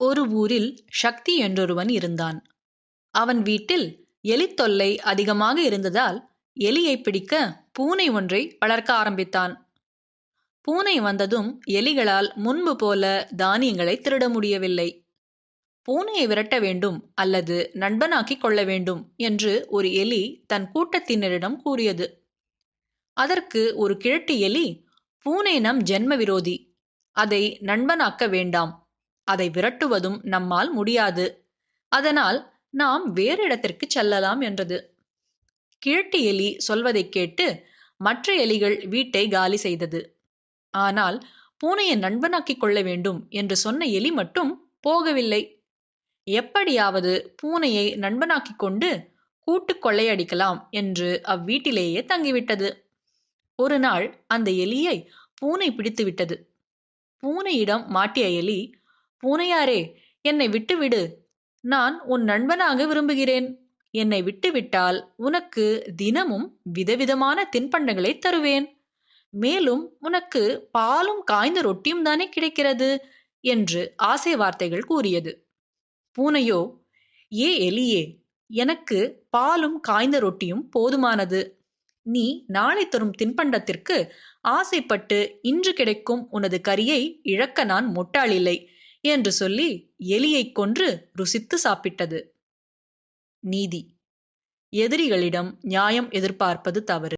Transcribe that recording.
ஒரு ஊரில் சக்தி என்றொருவன் இருந்தான். அவன் வீட்டில் எலி தொல்லை அதிகமாக இருந்ததால் எலியை பிடிக்க பூனை ஒன்றை வளர்க்க ஆரம்பித்தான். பூனை வந்ததும் எலிகளால் முன்பு போல தானியங்களை திருட முடியவில்லை. பூனையை விரட்ட வேண்டும் அல்லது நண்பனாக்கிக் கொள்ள வேண்டும் என்று ஒரு எலி தன் கூட்டத்தினரிடம் கூறியது. அதற்கு ஒரு கிழட்டு எலி பூனை நம் ஜென்ம விரோதி அதை நண்பனாக்க வேண்டாம் அதை விரட்டுவதும் நம்மால் முடியாது. அதனால் நாம் வேறு இடத்திற்கு செல்லலாம் என்றது. கிழட்டு எலி சொல்வதைக் கேட்டு மற்ற எலிகள் வீட்டை காலி செய்தது. ஆனால் பூனையை நண்பனாக்கிக் கொள்ள வேண்டும் என்று சொன்ன எலி மட்டும் போகவில்லை. எப்படியாவது பூனையை நண்பனாக்கிக் கொண்டு கூட்டு கொள்ளையடிக்கலாம் என்று அவ்வீட்டிலேயே தங்கிவிட்டது. ஒரு நாள் அந்த எலியை பூனை பிடித்துவிட்டது. பூனையிடம் மாட்டிய எலி பூனையாரே என்னை விட்டுவிடு. நான் உன் நண்பனாக விரும்புகிறேன். என்னை விட்டுவிட்டால் உனக்கு தினமும் விதவிதமான தின்பண்டங்களை தருவேன். மேலும் உனக்கு பாலும் காய்ந்த ரொட்டியும் தானே கிடைக்கிறது? என்று ஆசை வார்த்தைகள் கூறியது. பூனையோ ஏ எலியே எனக்கு பாலும் காய்ந்த ரொட்டியும் போதுமானது. நீ நாளை தரும் தின்பண்டத்திற்கு ஆசைப்பட்டு இன்று கிடைக்கும் உனது கரியை இழக்க நான் முட்டாளில்லை. என்று சொல்லி எலியைக் கொன்று ருசித்து சாப்பிட்டது. நீதி. எதிரிகளிடம் நியாயம் எதிர்பார்ப்பது தவறு.